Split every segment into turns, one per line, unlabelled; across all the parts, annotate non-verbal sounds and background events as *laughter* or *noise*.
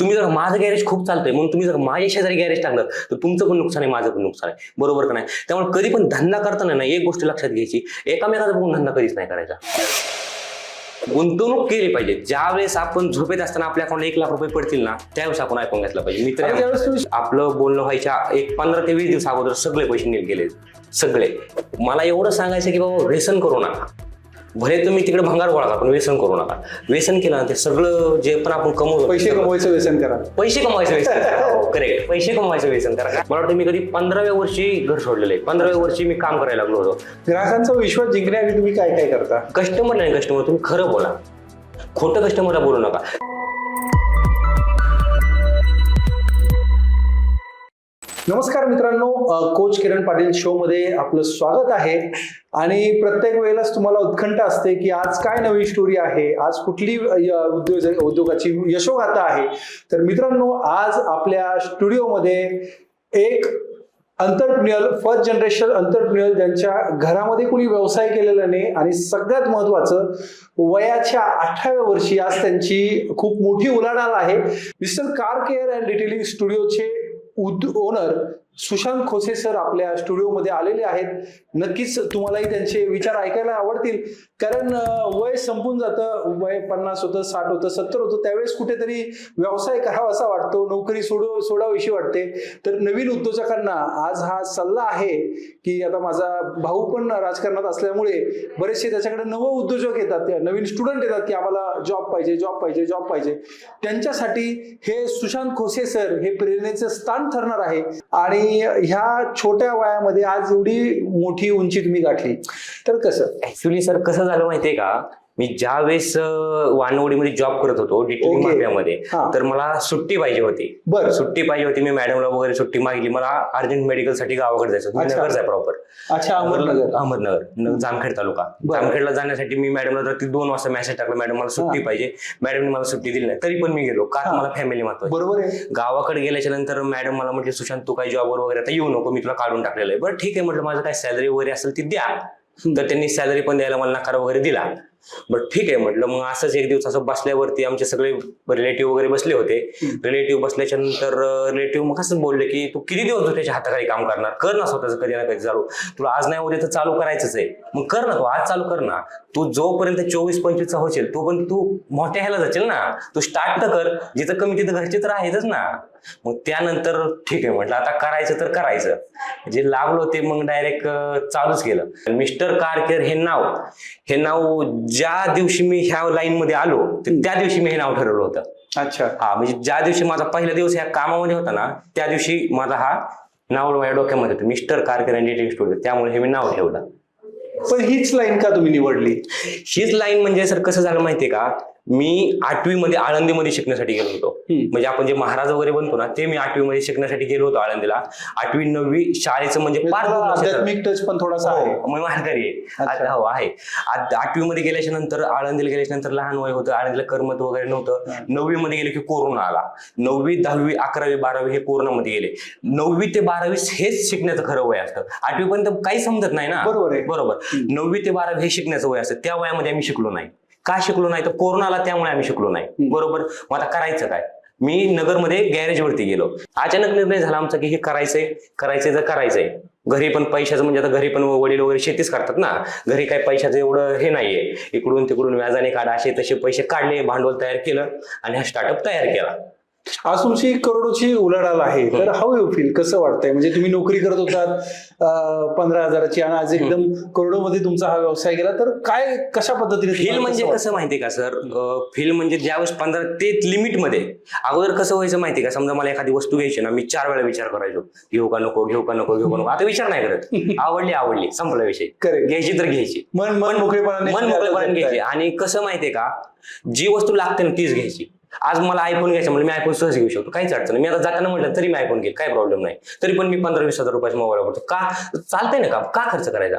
तुम्ही जर माझं गॅरेज खूप चालतंय म्हणून तुम्ही जर माझ्या शेजारी गॅरेज टाकलं तर तुमचं पण नुकसान आहे माझं पण नुकसान आहे. बरोबर का नाही? त्यामुळे कधी पण धंदा करताना ना एक गोष्ट लक्षात घ्यायची एकामेकाचा बघून धंदा कधीच नाही करायचा. गुंतवणूक केली पाहिजे. ज्या वेळेस आपण झोपेत असताना आपल्या अकाउंटला एक लाख रुपये पडतील ना त्यावेळेस आपण ऐकून घेतला पाहिजे. मित्र आपलं बोलणं व्हायच्या एक पंधरा ते वीस दिवस अगोदर सगळे पैसे नील गेले. सगळे. मला एवढं सांगायचं की बाबा व्यसन करू नका. भले तुम्ही तिकडे भंगार गोळा करा पण व्यसन करू नका. व्यसन केलं ना ते सगळं जे पण आपण कमवतो
पैसे कमवायचं व्यसन करा.
पैसे कमवायचं व्यसन करेक्ट *laughs* पैसे कमवायचं व्यसन करा. मला वाटतं मी कधी पंधराव्या वर्षी घर सोडलेलं आहे. पंधराव्या वर्षी मी काम करायला लागलो होतो.
ग्राहकांचा विश्वास जिंकण्यासाठी तुम्ही काय काय करता?
कस्टमर नाही कस्टमर तुम्ही खरं बोला. खोटं कस्टमरला बोलू नका.
नमस्कार मित्रांनो कोच किरण पाटील शो मध्ये आपलं स्वागत आहे. आणि प्रत्येक वेळेलाच तुम्हाला उत्कंठ असते की आज काय नवीन स्टोरी आहे आज कुठली य- उद्योग उद्योगाची यशोगाथा आहे. तर मित्रांनो आज आपल्या स्टुडिओमध्ये एक अंतरप्रिन्युअल फर्स्ट जनरेशन अंतरप्रिन्युअल ज्यांच्या घरामध्ये कुणी व्यवसाय केलेला नाही आणि सगळ्यात महत्वाचं वयाच्या अठराव्या वर्षी आज त्यांची खूप मोठी उलाढाल आहे. Mister car care and detailing स्टुडिओचे owner Sushant Khose sir आपल्या स्टुडिओमध्ये आलेले आहेत. नक्कीच तुम्हालाही त्यांचे विचार ऐकायला आवडतील. कारण वय संपून जातं. वय पन्नास होतं साठ होतं सत्तर होतं. त्यावेळेस कुठेतरी व्यवसाय करावा असा वाटतो. नोकरी सोडो सोडावीशी वाटते. तर नवीन उद्योजकांना आज हा सल्ला आहे की आता माझा भाऊ पण राजकारणात असल्यामुळे बरेचसे त्याच्याकडे नवं उद्योजक येतात. नवीन स्टुडंट येतात की आम्हाला जॉब पाहिजे जॉब पाहिजे जॉब पाहिजे. त्यांच्यासाठी हे सुशांत खोसे सर हे प्रेरणेचं स्थान ठरणार आहे. आणि ह्या छोट्या वयामध्ये आज एवढी मोठी उंची तुम्ही गाठली. तर कसं?
ऍक्च्युली सर कसं झालं माहितीये का? मी ज्या वेळेस वानवडीमध्ये जॉब करत होतो डिटेलिंग. माफियामध्ये
हा.
तर मला सुट्टी पाहिजे होती.
बरं.
सुट्टी पाहिजे होती मी मॅडमला वगैरे सुट्टी मागितली. मला अर्जंट मेडिकलसाठी गावाकडे जायचं होतं. नगरच आहे प्रॉपर
अच्छा अहमदनगर.
अहमदनगर जामखेड तालुका. जामखेडला जाण्यासाठी मी मॅडमला तर ती दोन वाजता मेसेज टाकला मॅडम मला सुट्टी. पाहिजे. मॅडमने मला सुट्टी दिली नाही. तरी पण मी गेलो का. मला फॅमिली महत्वाची.
बरोबर
गावाकडे गेल्याच्यानंतर मॅडम मला म्हटले सुशांत तू काही जॉबवर वगैरे आता येऊ नको मी तुला काढून टाकलेलं आहे. बरं ठीक आहे म्हटलं माझं काय सॅलरी वगैरे असेल ती द्या. तर त्यांनी सॅलरी पण द्यायला मला नकार वगैरे दिला. बट ठीक आहे म्हटलं. मग असंच एक दिवस असं बसल्यावरती आमचे सगळे रिलेटिव्ह वगैरे बसले होते. रिलेटिव्ह बसल्याच्या नंतर रिलेटिव्ह मग असं बोलले की तू किती दिवस तू त्याच्या हाताखाली काम करणार? कर ना स्वतःच कधी ना कधी चालू. तुला आज नाही उद्या तर चालू करायचंच आहे. मग कर ना तू आज चालू कर ना. तू जोपर्यंत चोवीस पंचवीसचा होशील तो पण तू मोठ्या ह्याला जाशील ना. तू स्टार्ट तर कर. जिथं कमी तिथं घरचे तर आहेतच ना. मग त्यानंतर ठीक आहे म्हटलं. आता करायचं तर करायचं. जे लागलो ते मग डायरेक्ट चालूच केलं. मिस्टर कारकेर हे नाव. हे नाव ज्या दिवशी मी ह्या लाईन मध्ये आलो त्या दिवशी मी हे नाव ठरवलं होतं.
अच्छा.
हा म्हणजे ज्या दिवशी माझा पहिला दिवस ह्या कामामध्ये होता ना त्या दिवशी माझा हा नाव माझ्या डोक्यामध्ये होतं. Mister car care and dating studio त्यामुळे हे मी नाव ठेवलं.
पण हीच लाईन का तुम्ही निवडली?
हीच लाईन म्हणजे सर कसं झालं माहितीये का? मी आठवी मध्ये आळंदीमध्ये शिकण्यासाठी गेलो होतो. म्हणजे आपण जे महाराज वगैरे बनतो ना ते मी आठवी मध्ये शिकण्यासाठी गेलो होतो आळंदीला. आठवी नववी शाळेचं म्हणजे.
आध्यात्मिक टच पण थोडासा आहे.
हो, मानकरी आहे. हो आहे. आठवी मध्ये गेल्याच्यानंतर आळंदीला गेल्याच्यानंतर लहान वय होतं. आळंदीला करमत वगैरे नव्हतं. नववी मध्ये गेले की कोरोना आला. नववी दहावी अकरावी बारावी हे कोरोनामध्ये गेले. नववी ते बारावी हेच शिकण्याचं खरं वय असतं. आठवी पर्यंत काही समजत नाही ना.
बरोबर आहे.
बरोबर. नववी ते बारावी हे शिकण्याचं वय असतं. त्या वयामध्ये आम्ही शिकलो नाही. का शिकलो नाही? तर कोरोना आला त्यामुळे आम्ही शिकलो नाही. बरोबर? मग आता करायचं काय? मी नगरमध्ये गॅरेज वरती गेलो. अचानक निर्णय झाला आमचा की हे करायचंय. करायचंय तर करायचंय. घरी पण पैशाचं म्हणजे आता घरी पण वडील वगैरे शेतीच करतात ना. घरी काही पैशाचं एवढं हे नाहीये. इकडून तिकडून व्याजाने काढा असे तसे पैसे काढले भांडवल तयार केलं आणि हा स्टार्टअप तयार केला.
आज तुमची करोडोची उलाढाल आहे. तर हाऊ यू फील कसं वाटतंय? म्हणजे तुम्ही नोकरी करत होतात पंधरा हजाराची आणि आज एकदम करोडोमध्ये तुमचा हा व्यवसाय गेला. तर काय कशा पद्धतीने
फील म्हणजे
कसं
माहितीये का सर फील म्हणजे ज्यावेळेस पंधरा ते लिमिटमध्ये. अगोदर कसं व्हायचं माहितीये का? समजा मला एखादी वस्तू घ्यायची ना मी चार वेळा विचार करायचो. घेऊ का नको घेऊ का नको घेऊ का नको. आता विचार नाही करत. *laughs* आवडली आवडली. संपला विषय. घ्यायची तर घ्यायची.
मन मन मोकळेपणाने
मन मोकळेपणाने घ्यायची आणि कसं माहितीये का? जी वस्तू लागते ना तीच घ्यायची. आज मला आयफोन घ्यायचा म्हणजे मी आयफोन सहज घेऊ शकतो. काहीच अडचण नाही. मी आता जाताना म्हटलं तरी मी आयफोन घेईल. काही प्रॉब्लेम नाही. तरी पण मी पंधरा वीस हजार रुपयाचा मोबाईल वापरतो. का? चालतंय ना का खर्च करायचा?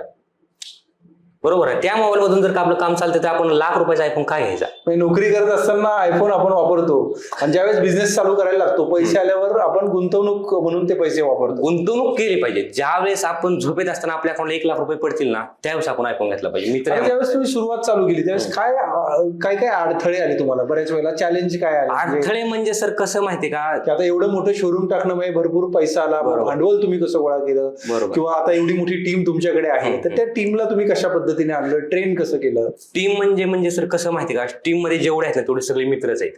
बरोबर आहे. त्या मोबाईल मधून जर का आपलं काम चालतं तर आपण लाख रुपयाचा आयफोन काय घ्यायचा?
म्हणजे नोकरी करत असताना आयफोन आपण वापरतो. आणि ज्यावेळेस बिझनेस चालू करायला लागतो पैसे आल्यावर आपण गुंतवणूक म्हणून ते पैसे वापरतो.
गुंतवणूक केली पाहिजे. ज्या वेळेस आपण झोपेत असताना आपल्या अकाउंटला एक लाख रुपये पडतील ना त्यावेळेस आपण आयफोन घेतला पाहिजे. मित्र.
ज्यावेळेस तुम्ही सुरुवात चालू केली त्यावेळेस काय काय काय अडथळे आले तुम्हाला? बऱ्याच वेळेला चॅलेंज काय आले?
अडथळे म्हणजे सर कसं माहितीये का?
आता एवढं मोठं शोरूम टाकणं म्हणजे भरपूर पैसा आला. भांडवल तुम्ही कसं गोळा केलं? किंवा आता एवढी मोठी टीम तुमच्याकडे आहे. तर त्या टीमला तुम्ही कशा पद्धतीने आणलं ट्रेन कसं केलं?
टीम म्हणजे म्हणजे सर कसं माहिती का? टीममध्ये जेवढे आहेत ना तेवढे सगळे मित्रच आहेत.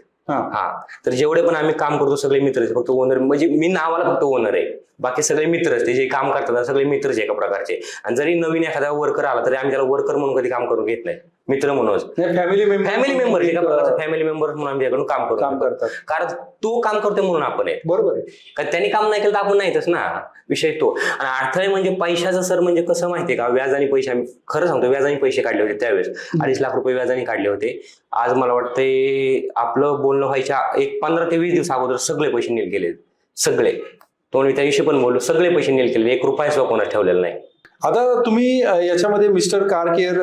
हा.
तर जेवढे पण आम्ही काम करतो सगळे मित्रच आहेत. फक्त ओनर म्हणजे मी नावाला फक्त ओनर आहे. बाकी सगळे मित्रच ते जे काम करतात सगळे मित्रच एका प्रकारचे. आणि जरी नवीन एखादा वर्कर आला तरी आम्ही त्याला वर्कर म्हणून कधी काम करून घेत नाही. मित्र म्हणूनच
फॅमिली मेंबर
फॅमिली मेंबर एका प्रकारचा फॅमिली मेंबर म्हणून आम्ही त्याकडून काम
काम
करतो
करतात.
कारण तो काम करतोय म्हणून आपण आहे.
बरोबर आहे.
कारण त्यांनी काम नाही केलं तर आपण नाहीतच ना. विषय तो. आणि अडथळे म्हणजे पैशाचं सर म्हणजे कसं माहितीये का? व्याजाने पैसे आम्ही खरं सांगतो व्याजाने पैसे काढले होते त्यावेळेस. अडीच लाख रुपये व्याजाने काढले होते. आज मला वाटतंय आपलं बोलणं व्हायच्या एक पंधरा ते वीस दिवस अगोदर सगळे पैसे नील गेले सगळे. तो मी त्या दिवशी पण बोललो सगळे पैसे नील केले एक रुपया सुद्धा कोणाच ठेवलेला नाही.
आता तुम्ही याच्यामध्ये mister car care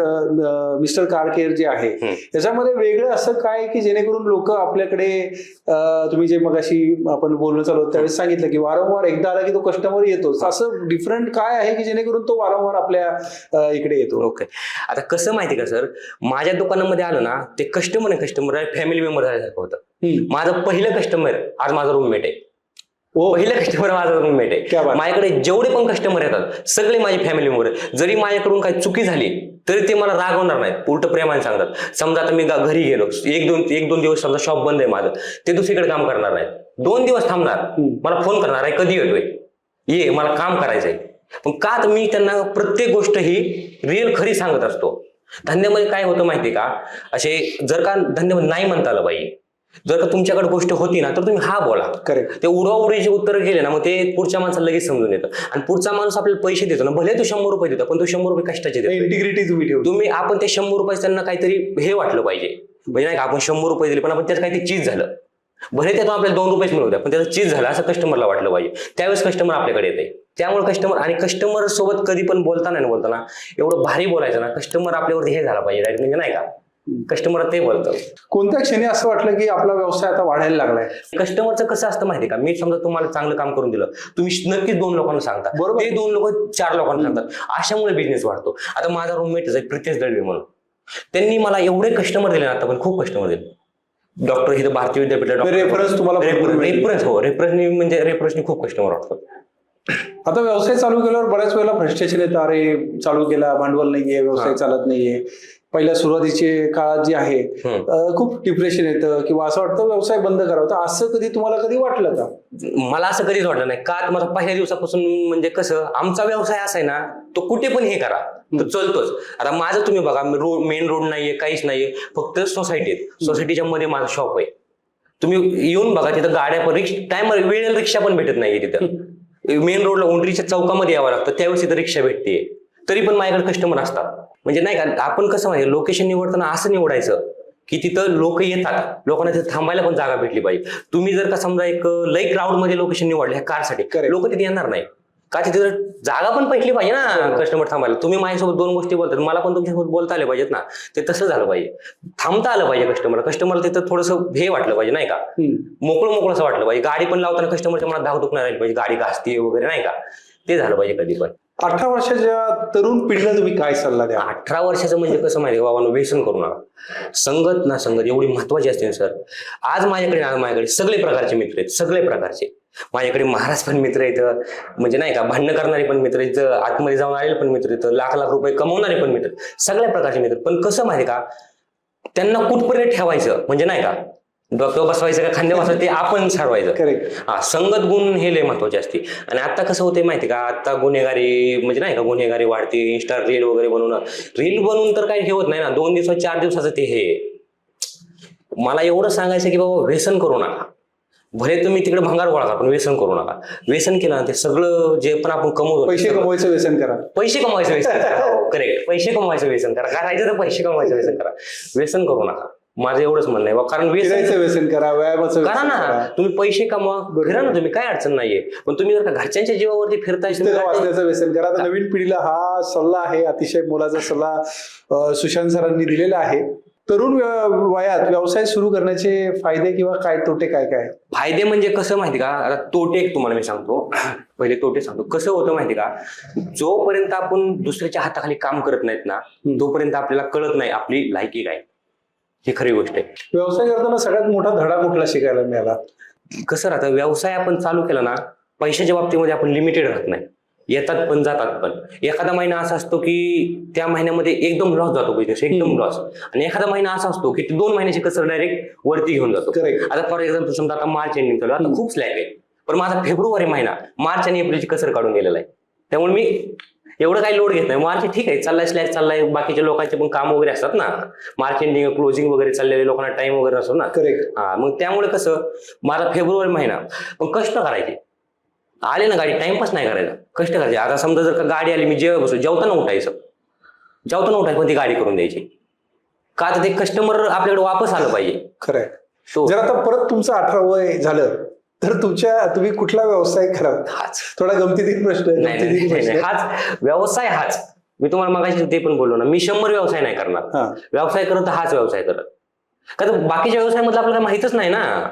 mister car care जे आहे
हम्म.
याच्यामध्ये वेगळं असं काय की जेणेकरून लोक आपल्याकडे तुम्ही जे मगाशी आपण बोलणं चालू त्यावेळेस सांगितलं की वारंवार एकदा आला की तो कस्टमर येतोच असं डिफरंट काय आहे की जेणेकरून तो वारंवार आपल्या इकडे येतो?
ओके. आता कसं माहिती का सर? माझ्या दुकानामध्ये आलं ना ते कस्टमर आहे कस्टमर फॅमिली मेंबर झाल्यासारखं होतं. माझं पहिलं कस्टमर आज माझा रूममेट आहे. पहिलं कस्टमर माझा रूममेट
क्या
आहे
बात.
माझ्याकडे जेवढे पण कस्टमर येतात सगळे माझे फॅमिली मेंबर जरी माझ्याकडून काही चुकी झाली तरी ते मला रागवणार नाहीत. उलट प्रेमाने सांगतात. समजा आता मी घरी गेलो. एक दोन एक दोन दिवस समजा शॉप बंद आहे माझं. ते दुसरीकडे काम करणार नाहीत. दोन दिवस थांबणार. मला फोन करणार आहे कधी येतोय? ये मला काम करायचंय. पण का तर मी त्यांना प्रत्येक गोष्ट ही रिअल खरी सांगत असतो. धंद्यामध्ये काय होतं माहिती का? असे जर का धंद्यामध्ये नाही म्हणता आलं पाहिजे जर का तुमच्याकडे गोष्ट होती ना तर तुम्ही हा बोला.
करेक्ट
ते उडवाउडीचे उत्तर गेले ना मग ते पुढच्या माणसाला लगेच समजून येतं. आणि पुढचा माणूस आपल्याला पैसे देतो ना भले तो शंभर रुपये देतो पण तो शंभर रुपये कष्टाचे देतो.
इंटिग्रिटी तुम्ही ठेवतो
तुम्ही आपण ते शंभर रुपये त्यांना काहीतरी हे वाटलं पाहिजे. म्हणजे नाही का आपण शंभर रुपये दिले पण आपण त्याचं काहीतरी चीज झालं. भले त्यातून आपल्याला दोन रुपयेच मिळू द्या पण त्याचं चीज झालं असं कस्टमरला वाटलं पाहिजे. त्यावेळेस कस्टमर आपल्याकडे येते त्यामुळे कस्टमर आणि कस्टमर सोबत कधी पण बोलताना बोलताना एवढं भारी बोलायचं ना कस्टमर आपल्यावरती हे झाला पाहिजे म्हणजे नाही का? कस्टमर ते बोलतं
कोणत्या क्षणी असं वाटलं की आपला व्यवसाय आता वाढायला लागलाय?
कस्टमरचं कसं असतं माहिती का? मी समजा तुम्हाला चांगलं काम करून दिलं तुम्ही नक्कीच दोन लोकांना सांगता.
बरोबर.
ते दोन लोक चार लोकांना सांगतात. अशामुळे बिझनेस वाढतो. आता माझा रूममेट आहे प्रितेश दळवे म्हणून. त्यांनी मला एवढे कस्टमर दिले ना आता पण खूप कस्टमर दिले. डॉक्टर इथं भारतीय विद्यापीठ
रेफरन्स तुम्हाला.
रेफरन्स हो. रेफरन्स म्हणजे रेफरन्सनी खूप कस्टमर वाटतात
आता व्यवसाय चालू केल्यावर बऱ्याच वेळेला फ्रस्ट्रेशन येतं अरे चालू केला भांडवल नाहीये व्यवसाय. चालत नाहीये. पहिल्या सुरुवातीचे काळात जे आहे खूप डिप्रेशन येतं किंवा असं वाटतं व्यवसाय बंद करावा. तर असं कधी तुम्हाला कधी वाटलं का?
मला असं कधीच वाटलं नाही. का? माझा पहिल्या दिवसापासून म्हणजे कसं आमचा व्यवसाय असा आहे ना तो कुठे पण हे करा. तो चलतोच. आता माझं तुम्ही बघा रोड मेन रोड नाहीये काहीच नाहीये. फक्त सोसायटी आहेत. सोसायटीच्या मध्ये माझं शॉप आहे. तुम्ही येऊन बघा तिथं गाड्या पण रिक्षा टायमर वेळेला रिक्षा पण भेटत नाहीये तिथं. मेन रोडला ओंडरीच्या चौकामध्ये यावं लागतं त्यावेळेस तिथं रिक्षा भेटते तरी पण माझ्याकडे कस्टमर असतात. म्हणजे नाही का आपण कसं माहिती लोकेशन निवडताना असं निवडायचं की तिथं लोक येतात. लोकांना तिथं थांबायला पण जागा भेटली पाहिजे. तुम्ही जर का समजा एक लई क्राऊडमध्ये लोकेशन निवडले ह्या कारसाठी. लोक तिथे येणार नाही. का तिथे जर जागा पण भेटली पाहिजे ना. कस्टमर थांबायला. तुम्ही माझ्यासोबत दोन गोष्टी बोलतात. मला पण तुमच्यासोबत बोलता आले पाहिजेत ना. ते तसं झालं पाहिजे. थांबता आलं पाहिजे कस्टमर कस्टमरला तिथं थोडंसं हे वाटलं पाहिजे नाही का? मोकळं मोकळं असं वाटलं पाहिजे. गाडी पण लावताना कस्टमरच्या मनात धावधूक नाही राहिली पाहिजे. गाडी घासते वगैरे नाही का? ते झालं पाहिजे कधी पण.
अठरा वर्षाच्या तरुण पिढीला तुम्ही काय सल्ला द्या
अठरा वर्षाचं म्हणजे कसं माहिती बाबांनो? व्यसन करू नका. संगत ना संगत एवढी महत्वाची असते ना सर. आज माझ्याकडे ना माझ्याकडे सगळे प्रकारचे मित्र आहेत सगळे प्रकारचे. माझ्याकडे महाराज पण मित्र आहेत म्हणजे नाही का भांडणं करणारे पण मित्र आहेत आतमध्ये जाऊन आलेले पण मित्र आहेत लाख लाख रुपये कमवणारे पण मित्र सगळ्या प्रकारचे मित्र आहेत. पण कसं माहिती का त्यांना कुठपर्यंत ठेवायचं? म्हणजे नाही का डोक्यावर बसवायचं का? खांद्या बसवायचं? ते आपण ठरवायचं.
करेक्ट
हा संगत गुण हे लय महत्त्वाचे असते आणि आता कसं होते माहिती का? आता गुन्हेगारी म्हणजे नाही का गुन्हेगारी वाढते. इंस्टा रील वगैरे बनवणं. रील बनवून तर काही ठेवत नाही ना. दोन दिवसात चार दिवसाचं ते हे. मला एवढं सांगायचं की बाबा व्यसन करू नका. भले तुम्ही तिकडे भंगार गोळा करा पण व्यसन करू नका. व्यसन केलं ते सगळं जे पण आपण कमवतो
पैसे कमवायचं व्यसन करा.
पैसे कमवायचं व्यसन करा. *laughs* करेक्ट पैसे कमवायचं व्यसन करा. करायचं तर पैसे कमवायचं व्यसन करा. व्यसन करू नका. माझं एवढंच म्हणणं आहे. बा. कारण व्यसन
फिरायचं व्यसन करा व्यायामाचं
करा
व्यसन
ना.
करा.
तुम्ही पैसे कमवा. फिरा ना तुम्ही काय अडचण नाहीये. पण तुम्ही जर का घरच्यांच्या जीवावरती फिरताय तुम्ही
पुस्तकं
काय-
वाचण्याचं व्यसन करा. तर नवीन पिढीला हा सल्ला आहे अतिशय मोलाचा सल्ला अं, सुशांत सरांनी दिलेला आहे. तरुण व्य- वयात व्यवसाय सुरू करण्याचे फायदे किंवा काय तोटे काय काय? आहेत?
फायदे म्हणजे कसं माहिती का? आता तोटे एक तुम्हाला मी सांगतो. *clears throat* पहिले तोटे सांगतो. कसं होतं माहिती का? जोपर्यंत आपण दुसऱ्याच्या हाताखाली काम करत नाहीत ना तोपर्यंत आपल्याला कळत नाही आपली लायकी काय. ही खरी गोष्ट आहे.
व्यवसाय करताना सगळ्यात मोठा धडा कुठला शिकायला मिळाला?
कसं राहतं व्यवसाय आपण चालू केला ना पैशाच्या बाबतीमध्ये आपण लिमिटेड राहत नाही. येतात पण जातात पण. एखादा महिना असा असतो की त्या महिन्यामध्ये एकदम लॉस जातो बिझनेस एकदम. लॉस आणि एखादा महिना असा असतो की दोन महिन्याची कसर डायरेक्ट वरती घेऊन जातो. आता फॉर एक्झाम्पल समजा आता मार्च एंडिंग चालू आता. खूप स्लॅक आहे. पण माझा फेब्रुवारी महिना मार्च आणि एप्रिलची कसर काढून गेलेला आहे. त्यामुळे मी एवढं काही लोड घेत नाही. मार्च ठीक आहे चाललाय स्लॅक चाललाय. बाकीच्या लोकांचे पण काम वगैरे असतात ना. मार्च एंडिंग क्लोजिंग वगैरे चाललेले लोकांना टाइम वगैरे असतो ना.
करेक्ट
हा मग त्यामुळे कसं माझा फेब्रुवारी महिना पण कष्ट करायचे. आले ना गाडी टाइमपास नाही करायचा कष्ट करायचे. आता समजा जर का गाडी आली मी जेव्हा बसलो जेवताना उठायचं जेवताना उठायचं पण ती गाडी करून द्यायची. का तर ते कस्टमर आपल्याकडे वापस आलं पाहिजे.
खरंय
तो
जर आता परत तुमचं अठरा वय झालं तर तुमच्या तुम्ही कुठला व्यवसाय कराल?
हाच.
थोडा गमतीतील प्रश्न आहे.
हाच. व्यवसाय हाच. मी तुम्हाला मगाशी ते पण बोललो ना मी शंभर व्यवसाय नाही करणार.
हा.
व्यवसाय करत तर हाच व्यवसाय करत. का तर बाकीच्या व्यवसायामधलं आपल्याला माहितच नाही ना.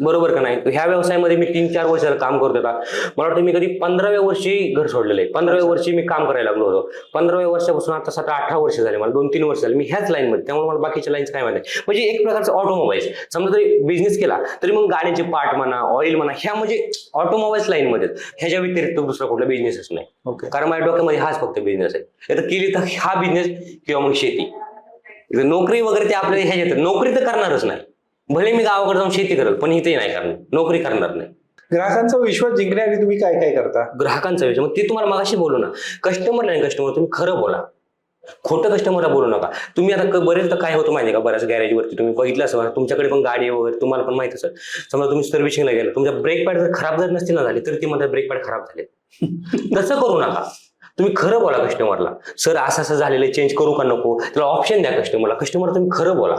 बरोबर का नाही? ह्या व्यवसायामध्ये मी तीन चार वर्ष काम करत होता. मला वाटतं मी कधी पंधराव्या वर्षी घर सोडलेलं आहे. पंधराव्या वर्षी मी काम करायला लागलो होतो. पंधराव्या वर्षापासून आता सात अठरा वर्ष झाले. मला दोन तीन वर्ष झाले. मी ह्याच लाईनमध्ये त्यामुळे मला बाकीच्या लाईन्स काय माहिती. म्हणजे एक प्रकारचं ऑटोमोबाईल्स समजा जरी बिझनेस केला तरी मग गाड्यांचे पार्ट म्हणा ऑइल म्हणा ह्या म्हणजे ऑटोमोबाईल्स लाईनमध्ये ह्याच्या व्यतिरिक्त दुसरा कुठला बिझनेसच नाही. कारण माझ्या डोक्यामध्ये हाच फक्त बिझनेस आहे. आता केली तर हा बिझनेस किंवा मग शेती. नोकरी वगैरे ते आपल्याला ह्याच्यात येतं. नोकरी तर करणारच नाही. भले मी गावाकडे जाऊन शेती करेल पण इथे नाही करणार. नोकरी करणार नाही.
ग्राहकांचा विश्वास जिंकण्यासाठी तुम्ही काय काय करता?
ग्राहकांचा विषय मग ते तुम्हाला मागाशी बोलू ना कस्टमर नाही कस्टमर तुम्ही खरं बोला. खोटं कस्टमरला बोलू नका. तुम्ही आता बरेचदा काय होतं माहिती का? बऱ्याच गॅरेजवरती तुम्ही बघितलं असं तुमच्याकडे पण गाडी आहे वगैरे तुम्हाला पण माहिती असेल. समजा तुम्ही सर्व्हिसिंगला गेला तुमच्या ब्रेक पॅड जर खराब जर नसतील ना झाले तर ती म्हणतात ब्रेक पॅड खराब झाले *laughs* तसं करू नका. तुम्ही खरं बोला कस्टमरला सर असं असं झालेलं चेंज करू का नको? त्याला ऑप्शन द्या कस्टमरला कस्टमर तुम्ही खरं बोला.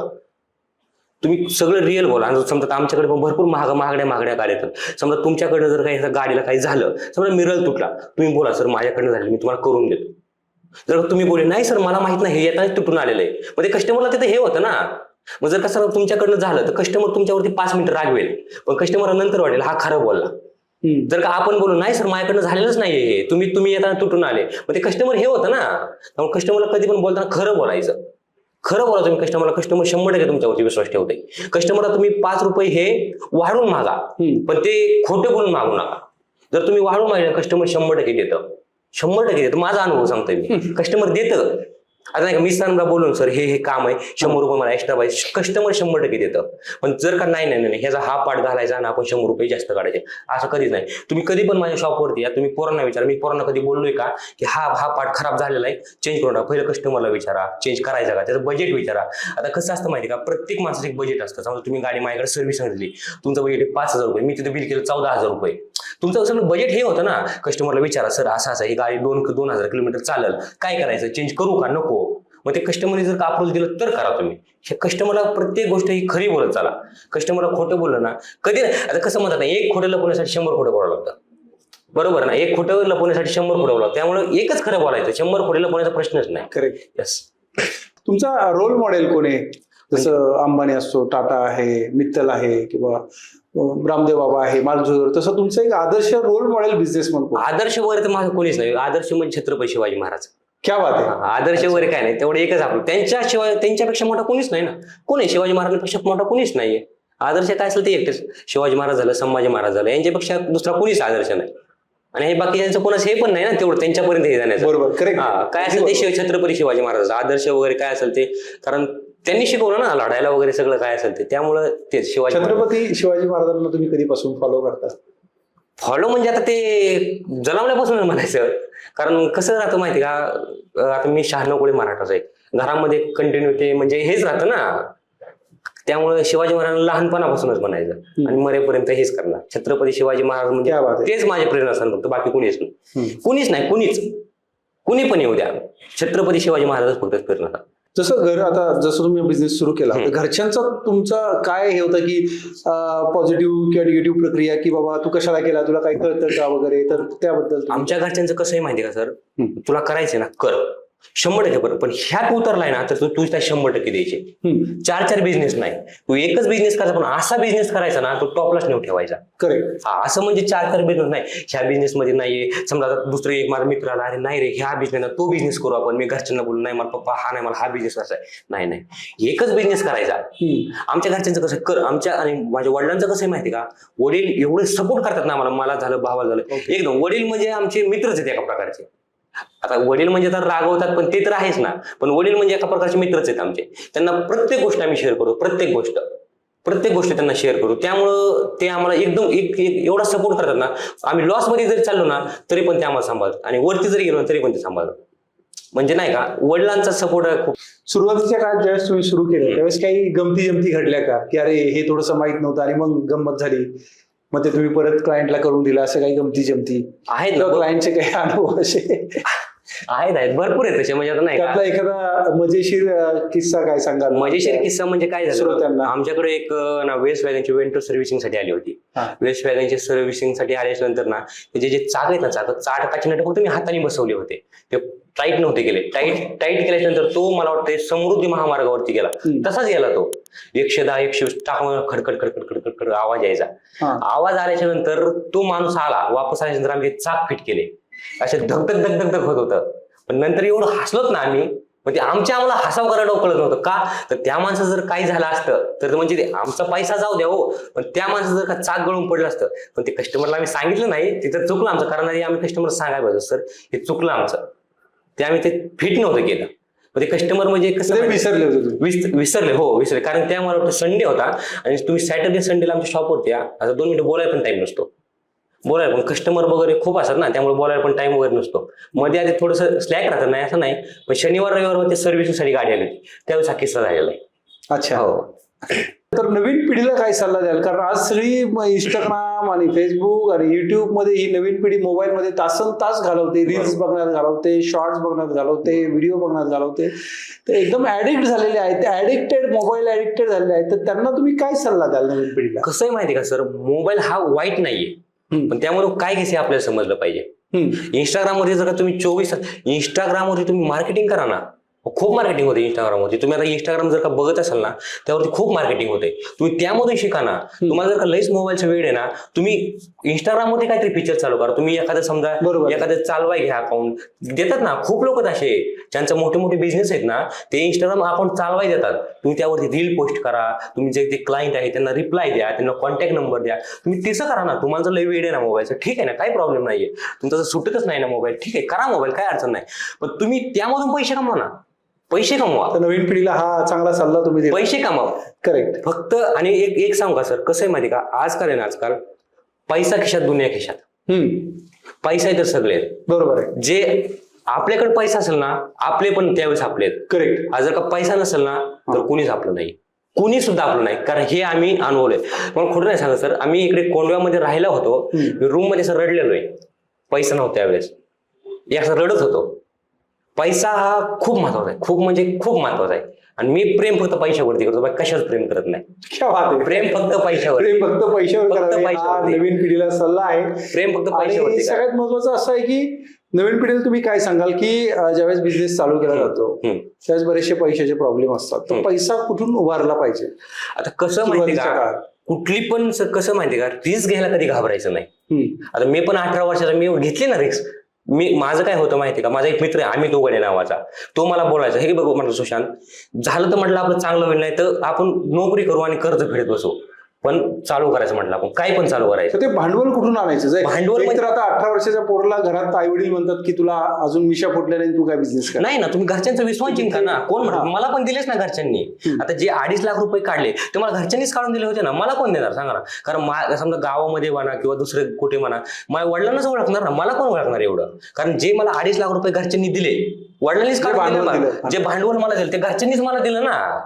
तुम्ही सगळं रिअल बोला. आणि समजा आमच्याकडे पण भरपूर महाग महागड्या महागड्या गाड्या येतात. समजा तुमच्याकडनं जर काही गाडीला काही झालं समजा मिरल तुटला तुम्ही बोला सर माझ्याकडनं झालं मी तुम्हाला करून देतो. जर तुम्ही बोले नाही सर मला माहीत नाही हे येताना तुटून आलेलं आहे. मग ते कस्टमरला तिथे हे होतं ना. मग जर कसं तुमच्याकडनं झालं तर कस्टमर तुमच्यावरती पाच मिनिटं रागवेल. पण कस्टमर नंतर वाटेल हा खरं बोलला. जर का आपण बोलू नाही सर माझ्याकडनं झालेलंच नाहीये हे. तुम्ही तुम्ही येताना तुटून आले. मग ते कस्टमर हे होतं ना. त्यामुळे कस्टमरला कधी पण बोलताना खरं बोलायचं. खरं बोला तुम्ही कस्टमरला कस्टमर शंभर टक्के तुमच्यावरती विश्वास ठेवते कस्टमरला तुम्ही पाच रुपये हे वाढून मागा. पण ते खोटे बोलून मागू नका. जर तुम्ही वाढून मागितलं कस्टमर शंभर टक्के देतं. शंभर टक्के देतं. माझा अनुभव सांगतोय मी. कस्टमर देतं. आता नाही का मी सरांना बोलून सर हे हे काम आहे शंभर रुपये मला एक्स्ट्रा पाहिजे. कस्टमर शंभर टक्के देतं. पण जर का नाही नाही नाही ह्याचा हा पार्ट घालायचा आणि आपण शंभर रुपये जास्त काढायचे. असं कधीच नाही. तुम्ही कधी पण माझ्या शॉपवरती या तुम्ही पोरांना विचारा. मी पोरांना कधी बोललोय का की हा हा पार्ट खराब झालेला आहे चेंज करून टाका. पहिलं कस्टमरला विचारा. चेंज करायचा का? त्याचं बजेट विचारा. आता कसं असतं माहिती का? प्रत्येक माणसाचं एक बजेट असतं. समजा तुम्ही गाडी माझ्याकडे सर्व्हिस दिली. तुमचं बजेट आहे पाच हजार रुपये. मी तिथे बिल केलं चौदा हजार रुपये. तुमचं सगळं बजेट हे होतं ना. कस्टमरला विचारा सर असं असं ही गाडी दोन दोन हजार किलोमीटर चालेल. काय करायचं? चेंज करू का? नको. मग ते कस्टमरने जर का अप्रोच दिलं तर करा तुम्ही. हे कस्टमरला प्रत्येक गोष्ट ही खरी बोलत चाला. कस्टमरला खोटं बोललं ना कधी आता कसं म्हणतात ना एक खोटं लपवण्यासाठी शंभर खोटं बोलावं लागतं. बरोबर ना? एक खोटं लपवण्यासाठी शंभर खोटं बोलावं त्यामुळे एकच खरं बोलायचं. शंभर खोटे लपवण्याचा प्रश्नच नाही.
करेक्ट
यस
तुमचा रोल मॉडेल कोण आहे? जसं अंबानी असतो टाटा आहे मित्तल आहे किंवा रामदेव बाबा आहे मार्क झुकर तसं तुमचं एक आदर्श रोल मॉडेल बिझनेसमन कोण
आदर्श वगैरे तर माझं कोणीच नाही. आदर्श म्हणजे छत्रपती शिवाजी महाराज.
क्या बात आहे.
आदर्श वगैरे काय नाही तेवढं एकच आपलं. त्यांच्या शिवाय त्यांच्यापेक्षा मोठा कोणीच नाही ना. कोण आहे? शिवाजी महाराजांपेक्षा मोठा कोणीच नाहीये. आदर्श काय असेल ते एकटेच. शिवाजी महाराज झालं संभाजी महाराज झालं यांच्यापेक्षा दुसरा कोणीच आदर्श नाही. आणि हे बाकी यांचं कोणाचं हे पण नाही ना तेवढं त्यांच्यापर्यंत हे जाण्याचं.
बरोबर
हा काय असेल ते शिव छत्रपती शिवाजी महाराज आदर्श वगैरे काय असेल ते. कारण त्यांनी शिकवलं ना लढायला वगैरे सगळं काय असेल ते. त्यामुळं ते शिवाजी
छत्रपती शिवाजी महाराजांना तुम्ही कधीपासून फॉलो करता?
फॉलो म्हणजे आता ते जन्मल्यापासून म्हणायचं. कारण कसं राहतं माहिती का? आता मी शहाण्णव कोळी मराठाच आहे. घरामध्ये कंटिन्यू ते म्हणजे हेच राहतं ना. त्यामुळे शिवाजी महाराजांना लहानपणापासूनच म्हणायचं. आणि मरेपर्यंत हेच करणार. छत्रपती शिवाजी महाराज म्हणजे. तेच माझे प्रेरणास्थान फक्त. बाकी कुणीच नाही. कुणीच नाही कुणीच. कुणी पण येऊ द्या. छत्रपती शिवाजी महाराजच फक्त प्रेरणा
जसं घर आता जसं तुम्ही बिझनेस सुरू केला तर. घरच्यांचं तुमचं काय हे होतं की पॉझिटिव्ह किंवा निगेटिव्ह प्रक्रिया की बाबा तू कशाला केला तुला काही कळतं का वगैरे तर त्याबद्दल
आमच्या घरच्यांचं कसं आहे माहिती का सर. तुला करायचंय ना कर शंभर टक्के बरं पण ह्यात उतरलाय ना तर तू त्या शंभर टक्के द्यायचे. चार चार बिझनेस नाही. तू एकच बिझनेस करायचा पण असा बिझनेस करायचा ना तो टॉपलाच नेऊन ठेवायचा.
करेक्ट
हा असं म्हणजे चार चार बिझनेस नाही. ह्या बिझनेस मध्ये नाहीये. समजा आता दुसरं एक माझा मित्र आला अरे नाही रे ह्या बिझनेस तो बिझनेस करू आपण. मी घरच्यांना बोलू नाही मला पप्पा हा नाही मला हा बिझनेस करायचा आहे. नाही नाही. एकच बिझनेस करायचा. आमच्या घरच्यांचं कसं कर आमच्या आणि माझ्या वडिलांचं कसं आहे माहिती का? वडील एवढे सपोर्ट करतात ना मला मला झालं भावाला झालं. एकदम वडील म्हणजे आमचे मित्रच आहेत एका प्रकारचे. आता वडील म्हणजे तर रागवतात पण ते तर आहेच ना. पण वडील म्हणजे एका प्रकारचे मित्रच आहेत आमचे. त्यांना प्रत्येक गोष्ट आम्ही शेअर करू प्रत्येक गोष्ट. प्रत्येक गोष्ट त्यांना शेअर करू. त्यामुळं ते आम्हाला एकदम एक एवढा सपोर्ट करतात ना. आम्ही लॉसमध्ये जरी चाललो ना तरी पण ते आम्हाला सांभाळतात. आणि वरती जरी गेलो तरी पण ते सांभाळतात. म्हणजे नाही का वडिलांचा सपोर्ट खूप
सुरुवातीच्या काळात ज्यावेळेस तुम्ही सुरू केलं त्यावेळेस काही गमती जमती घडल्या का? की अरे हे थोडंसं माहीत नव्हतं आणि मग गंमत झाली? मग ते तुम्ही परत क्लायंटला करून दिलं असं काही गमती जमती?
आहेत ना
क्लायंटचे काही अनुभव असे?
आहेत आहेत. भरपूर आहेत तसे म्हणजे आता नाही
त्यातला एखादा मजेशीर किस्सा काय सांगाल?
मजेशीर किस्सा म्हणजे काय झालं?
श्रोत्यांना.
आमच्याकडे एक ना वेस्ट वॅगनची वेंटो सर्व्हिसिंगसाठी आली होती. वेस्ट वॅगनची सर्व्हिसिंगसाठी आल्याच्यानंतर ना त्याचे जे चाक आहेत ना चाक चाटकाचे नट फक्त मी हाताने बसवले होते. ते टाईट नव्हते गेले टाईट टाईट केल्याच्यानंतर तो मला वाटतं समृद्धी महामार्गावरती गेला. तसाच गेला तो. एकशे दहा एकशे टाकून खडखड खडखड खडखड खड आवाज यायचा. आवाज आल्याच्यानंतर तो माणूस आला वापस आल्याच्यानंतर आम्ही चाक फिट केले. असे धगधग धगधग धग होत होतं. पण नंतर एवढं हसलोत ना आम्ही मग ते आमच्या आम्हाला हसाव करायला कळत नव्हतं. का? तर त्या माणसाचं जर काही झालं असतं तर म्हणजे आमचा पैसा जाऊ द्या हो पण त्या माणसाचं जर का चाक गळून पडलं असतं पण ते कस्टमरला आम्ही सांगितलं नाही तिथं चुकलं आमचं. कारण आम्ही कस्टमर सांगायला पाहिजे सर हे चुकलं आमचं. ते आम्ही ते फिट नव्हतं केलं. ते कस्टमर म्हणजे कसं
विसरले होते
विसरले हो विसरले. कारण त्या मला वाटतं संडे होता आणि तुम्ही सॅटर्डे संडेला आमच्या शॉपवरती या. आता दोन मिनिटं बोलायला पण टाइम नसतो. बोलायला पण कस्टमर वगैरे खूप असतात ना त्यामुळे बोलायला पण टाइम वगैरे नसतो. मध्ये आधी थोडंसं स्लॅक राहतं नाही असं नाही. पण शनिवार रविवारमध्ये सर्व्हिसिंगसाठी गाडी आली होती. त्यावेळेस हा किस्सा झालेला आहे.
अच्छा.
हो.
तर नवीन पिढीला काय सल्ला द्याल? कारण आज सगळी इंस्टाग्राम आणि फेसबुक आणि युट्यूबमध्ये ही नवीन पिढी मोबाईल मध्ये तासन तास घालवते रील्स बघण्यात घालवते शॉर्ट्स बघण्यात घालवते व्हिडिओ बघण्यात घालवते. तर एकदम ऍडिक्ट झालेले आहेत. ते ऍडिक्टेड मोबाईल ऍडिक्टेड झालेले आहेत. तर त्यांना तुम्ही काय सल्ला द्याल नवीन पिढीला?
कसं आहे माहिती का सर मोबाईल हा वाईट नाहीये. पण त्यामुळे काय घ्यायचे आपल्याला समजलं पाहिजे. इंस्टाग्राम वरती जर का तुम्ही चोवीस इंस्टाग्राम वरती तुम्ही मार्केटिंग करा ना खूप मार्केटिंग होते इंस्टाग्राम वरती. तुम्ही आता इंस्टाग्राम जर का बघत असाल ना त्यावरती खूप मार्केटिंग होते. तुम्ही त्यामध्ये शिका ना. तुम्हाला जर का लईच मोबाईलचा वेळ आहे ना तुम्ही इंस्टाग्राममध्ये काहीतरी फीचर चालू करा. तुम्ही एखादं समजा. एखादं चालवाय घ्या अकाउंट देतात ना खूप लोक असे ज्यांचे मोठे मोठे बिझनेस आहेत ना ते इंस्टाग्राम अकाउंट चालवाय देतात. तुम्ही त्यावरती रील पोस्ट करा. तुम्ही जे ते क्लायंट आहे त्यांना रिप्लाय द्या. त्यांना कॉन्टॅक्ट नंबर द्या. तुम्ही तसं करा ना. तुम्हाला जर लई वेळ आहे ना मोबाईलचं ठीक आहे ना काही प्रॉब्लेम नाहीये. तुमचं सुटतच नाही ना मोबाईल ठीक आहे करा मोबाईल काय अडचण नाही. पण तुम्ही त्यामधून पैसे कमवा ना. पैसे कमवा.
तर नवीन पिढीला हा चांगला सल्ला तुम्ही
पैसे कमाव.
करेक्ट
फक्त आणि एक एक सांगू का सर? कसं आहे माहिती का? आजकाल आहे ना आजकाल? पैसा खिशात दुनिया खिशात.
हम्म.
पैसा आहे तर सगळे.
बरोबर आहे.
जे आपल्याकडे पैसा असेल ना आपले पण त्यावेळेस आपले आहेत.
करेक्ट
आज जर का पैसा नसेल ना तर कुणीच आपलं नाही. कुणी सुद्धा आपलं नाही. कारण हे आम्ही अनुभवलंय. पण खोटं नाही सांगत सर. आम्ही इकडे कोंडव्यामध्ये राहिला होतो. रूममध्ये असं रडलेलो आहे. पैसा नव्हता त्यावेळेस. असं रडत होतो. पैसा हा खूप महत्त्वाचा आहे. खूप म्हणजे खूप महत्त्वाचा आहे. आणि मी प्रेम फक्त पैशावरती करतो. बाकी कशावर प्रेम करत नाही.
क्या बात आहे.
प्रेम फक्त पैशावर
प्रेम फक्त पैशावर. नवीन पिढीला सल्ला आहे.
प्रेम फक्त करा.
सगळ्यात महत्वाचं असं आहे की नवीन पिढीला तुम्ही काय सांगाल की ज्यावेळेस बिझनेस चालू केला जातो. त्यावेळेस बरेचसे पैशाचे प्रॉब्लेम असतात. तर. पैसा कुठून उभारला पाहिजे?
आता कसं माहिती का? कुठली पण कसं माहिती का? रिस्क घ्यायला कधी घाबरायचं नाही. आता मी पण अठरा वर्षाचा मी घेतली ना रिस्क मी माझं काय होतं माहिती का? माझा एक मित्र आहे आम्ही दोघडे नावाचा. तो मला बोलायचा हे बघू म्हटलं सुशांत झालं तर म्हटलं आपलं चांगलं होईल नाही तर आपण नोकरी करू आणि कर्ज फेडत बसू. पण चालू करायचं म्हटलं आपण. काय पण चालू करायचं.
ते भांडवल कुठून आणायचं?
भांडवल म्हणजे-
तर आता अठरा वर्षाच्या पोरला घरात आई वडील म्हणतात की तुला अजून मिशा फुटल्या नाही तू काय बिझनेस कर?
नाही ना तुम्ही घरच्यांचा विश्वास जिंका ना. कोण मला पण दिलेच ना घरच्यांनी. आता जे अडीच लाख रुपये काढले ते मला घरच्यांनीच काढून दिले होते ना. मला कोण देणार? सांगा ना. कारण समजा गावामध्ये म्हणा किंवा दुसरे कुठे म्हणा माझ्या वडिलांनाच ओळखणार ना. मला कोण ओळखणार एवढं? कारण जे मला अडीच लाख रुपये घरच्यांनी दिले वडिलांनीच.
जे भांडवल
मला
दिलं
ते घरच्यांनीच मला दिलं ना.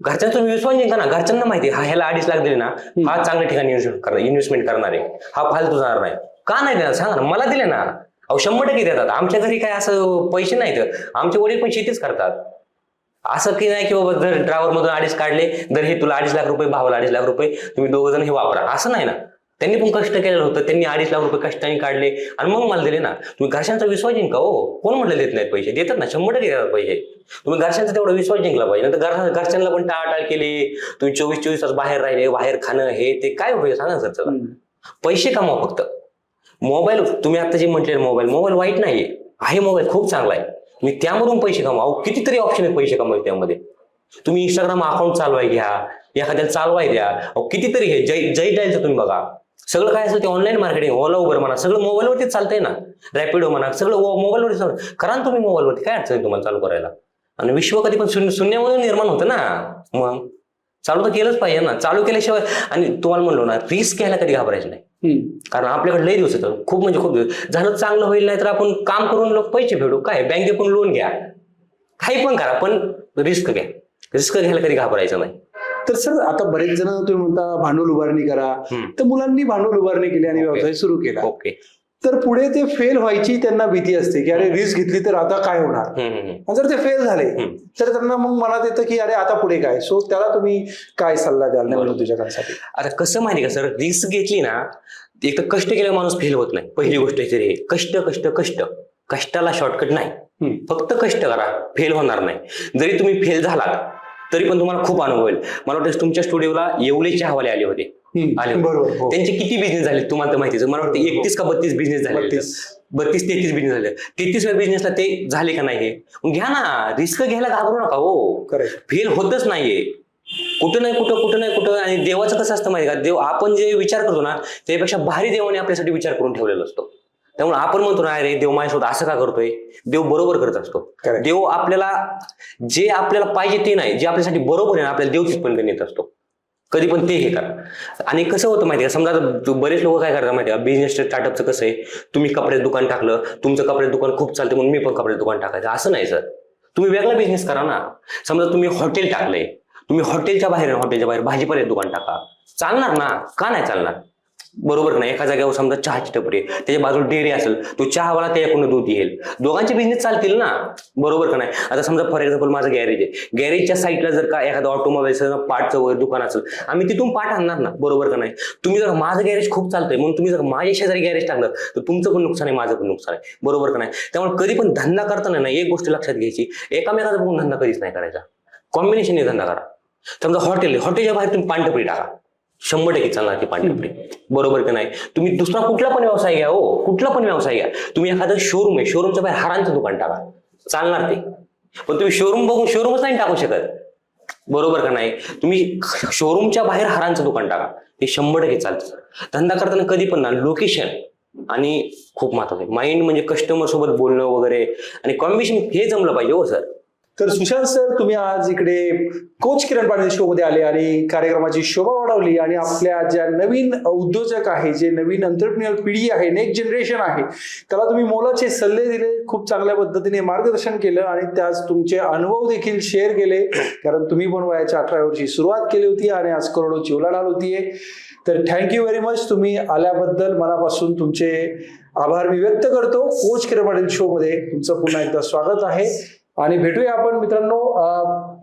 घरच्यांचा विश्वास जिंका ना? घरच्यांना माहिती हा ह्याला अडीच लाख दिले ना हा चांगल्या ठिकाणी इन्व्हेस्टमेंट करणार इन्व्हेस्टमेंट करणार आहे. हा फालतू जाणार नाही. का नाही देणार? सांगा ना मला दिले ना. अहो शंभर टक्के देतात. आमच्या घरी काय असं पैसे नाहीत. आमचे वडील पण शेतीच करतात. असं की नाही की बाबा जर ड्रायव्हर मधून अडीच काढले तर हे तुला अडीच लाख रुपये भावाला अडीच लाख रुपये तुम्ही दोघ जण हे वापरा. असं नाही ना. त्यांनी पण कष्ट केलेलं होतं. त्यांनी अडीच लाख रुपये कष्टाने काढले. आणि मग मला दिले ना तुम्ही घरच्यांचा विश्वास जिंका हो. कोण म्हटलं देत नाहीत पैसे? देतात ना शंभर टक्के देतात पैसे. तुम्ही घरच्यांचा तेवढा विश्वास जिंकला पाहिजे. नंतर घर घरच्यांना पण टाळाटाळ केली. तुम्ही चोवीस चोवीस तास बाहेर राहिले बाहेर खाणं हे ते काय होईल सांगा सर चला पैसे कमावा फक्त. मोबाईल तुम्ही आता जे म्हटले मोबाईल मोबाईल वाईट नाहीये. आहे मोबाईल खूप चांगला आहे. तुम्ही त्यामधून पैसे कमावा. कितीतरी ऑप्शन आहेत पैसे कमवायचे त्यामध्ये. तुम्ही इंस्टाग्राम अकाउंट चालवाय घ्या. एखाद्याला चालवाय द्या. कितीतरी हे जय जय डायलचं तुम्ही बघा. सगळं काय असेल ते ऑनलाईन मार्केटिंग ओला उबर म्हणा सगळं मोबाईलवरतीच चालतंय ना. रॅपिडो म्हणा सगळं मोबाईलवरती चालू करा ना तुम्ही मोबाईलवरती काय अडचण तुम्हाला चालू करायला. आणि विश्व कधी पण शून्य शून्यामधून निर्माण होतं ना. मग चालू तर केलंच पाहिजे ना. चालू केल्याशिवाय आणि तुम्हाला म्हणलो ना रिस्क घ्यायला कधी घाबरायचं नाही. कारण आपल्याकडे लई दिवस येतं. खूप म्हणजे खूप दिवस. झालं चांगलं होईल नाही तर आपण काम करून लोक पैसे फेडू. काय? बँकेतून लोन घ्या. काही पण करा पण रिस्क घ्या. रिस्क घ्यायला कधी घाबरायचं नाही.
तर सर आता बरेच जण तुम्ही म्हणता भांडवल उभारणी करा. तर मुलांनी भांडवल उभारणी केली आणि. व्यवसाय सुरू केला
ओके
तर पुढे ते फेल व्हायची त्यांना भीती असते की अरे रिस्क घेतली तर आता काय होणार जर ते फेल झाले. तर त्यांना मग मनात येतं की अरे आता पुढे काय सो त्याला तुम्ही काय सल्ला द्याल
बरोबर.
उद्योजकांसाठी
आता कसं माहिती का सर रिस्क घेतली ना एक तर कष्ट केल्यावर माणूस फेल होत नाही पहिली गोष्ट तरी हे. कष्ट कष्ट कष्ट कष्टाला शॉर्टकट नाही. फक्त कष्ट करा फेल होणार नाही जरी तुम्ही फेल झालात तरी पण तुम्हाला खूप अनुभव येईल मला वाटतं तुमच्या स्टुडिओला येवले चहावाले आले होते. आले.
बरोबर हो.
त्यांचे किती बिझनेस झाले तुम्हाला तर माहितीच आहे. मला वाटतं एकतीस का बत्तीस बिझनेस झाले
32.
बत्तीस तेहतीस बिझनेस झाले तेहतीसव्या बिझनेसला ते झाले का नाही हे घ्या ना रिस्क घ्यायला घाबरू नका हो फेल होतच नाहीये कुठं नाही कुठं कुठं नाही कुठं आणि देवाचं कसं असतं माहिती का देव आपण जे विचार करतो ना त्यापेक्षा भारी देवाने आपल्यासाठी विचार करून ठेवलेला असतो त्यामुळे आपण म्हणतो ना अरे देव माझ्यासोबत असं का करतोय? देव बरोबर करत असतो. देव आपल्याला जे आपल्याला पाहिजे ते नाही जे आपल्यासाठी बरोबर आहे ना आपल्याला देव तिथपर्यंत नेत असतो. कधी पण ते हे करा आणि कसं होतं माहिती का? समजा बरेच लोक काय करतात माहिती का? बिझनेस स्टार्टअपचं कसं आहे? तुम्ही कपड्याचं दुकान टाकलं तुमचं कपड्याचं दुकान खूप चालतं म्हणून मी पण कपड्याचं दुकान टाकायचं. असं नाही सर. तुम्ही वेगळा बिझनेस करा ना. समजा तुम्ही हॉटेल टाकलंय. तुम्ही हॉटेलच्या बाहेर आहे, हॉटेलच्या बाहेर भाजीपाल्याचं दुकान टाका. चालणार ना? का नाही चालणार? बरोबर नाही. एका जागेवर समजा चहाची टपरी आहे, त्याच्या बाजूला डेअरी असेल तो चहावाला त्याच्याकडून दूध येईल. दोघांचे बिझनेस चालतील ना? बरोबर का नाही? आता समजा फॉर एक्झाम्पल माझं गॅरेज आहे. गॅरेजच्या साईडला जर का एखादं ऑटोमोबाईलचं पार्टचं वगैरे दुकान असेल आम्ही तिथून पार्ट आणणार ना? बरोबर का नाही? तुम्ही जर माझं गॅरेज खूप चालतंय म्हणून तुम्ही जर माझ्या शेजारी गॅरेज टाकणार तर तुमचं पण नुकसान आहे माझं पण नुकसान आहे. बरोबर का नाही? त्यामुळे कधी पण धंदा करताना ना एक गोष्ट लक्षात घ्यायची एकामेकाचा बघून धंदा कधीच नाही करायचा. कॉम्बिनेशनने धंदा करा. समजा हॉटेल हॉटेलच्या बाहेर तुम्ही पानटपरी टाका. शंभर टक्के चालणार ती पानटपरी बरोबर का नाही? तुम्ही दुसरा कुठला पण व्यवसाय घ्या हो. कुठला पण व्यवसाय घ्या. तुम्ही एखादं शोरूम आहे. शोरूमच्या बाहेर हारांचं दुकान टाका. चालणार ते. पण तुम्ही शोरूम बघून शोरूमच नाही टाकू शकत. बरोबर का नाही? तुम्ही शोरूमच्या बाहेर हारांचं दुकान टाका. ते शंभर टक्के चालतं. सर धंदा करताना कधी पण ना लोकेशन आणि खूप महत्वाचं आहे. माइंड म्हणजे कस्टमर सोबत बोलणं वगैरे आणि कॉम्बिनेशन हे जमलं पाहिजे हो सर
तर सुशांत सर तुम्ही आज इकडे कोच किरण पाटील शो मध्ये आले आणि कार्यक्रमाची शोभा वाढवली आणि आपल्या ज्या नवीन उद्योजक आहे जे नवीन अंतरप्रिनियर पिढी आहे नेक्स्ट जनरेशन आहे त्याला तुम्ही मोलाचे सल्ले दिले खूप चांगल्या पद्धतीने मार्गदर्शन केलं आणि त्याच तुमचे अनुभव देखील शेअर केले. कारण तुम्ही पण वयाच्या अठरा वर्षी सुरुवात केली होती आणि आज करोडोची उलाढाल होतीये. तर थँक्यू व्हेरी मच तुम्ही आल्याबद्दल मनापासून तुमचे आभार मी व्यक्त करतो. कोच किरण पाटील शो मध्ये तुमचं पुन्हा एकदा स्वागत आहे. आणि भेटूया आपण मित्रांनो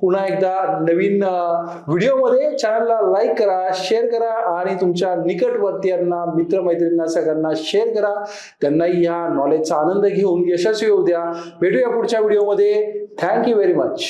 पुन्हा एकदा नवीन व्हिडिओमध्ये. चॅनलला लाईक करा शेअर करा आणि तुमच्या निकटवर्तीयांना मित्रमैत्रिणींना सगळ्यांना शेअर करा. त्यांनाही ह्या नॉलेजचा आनंद घेऊन यशस्वी होऊ द्या. भेटूया पुढच्या व्हिडिओमध्ये. Thank you very much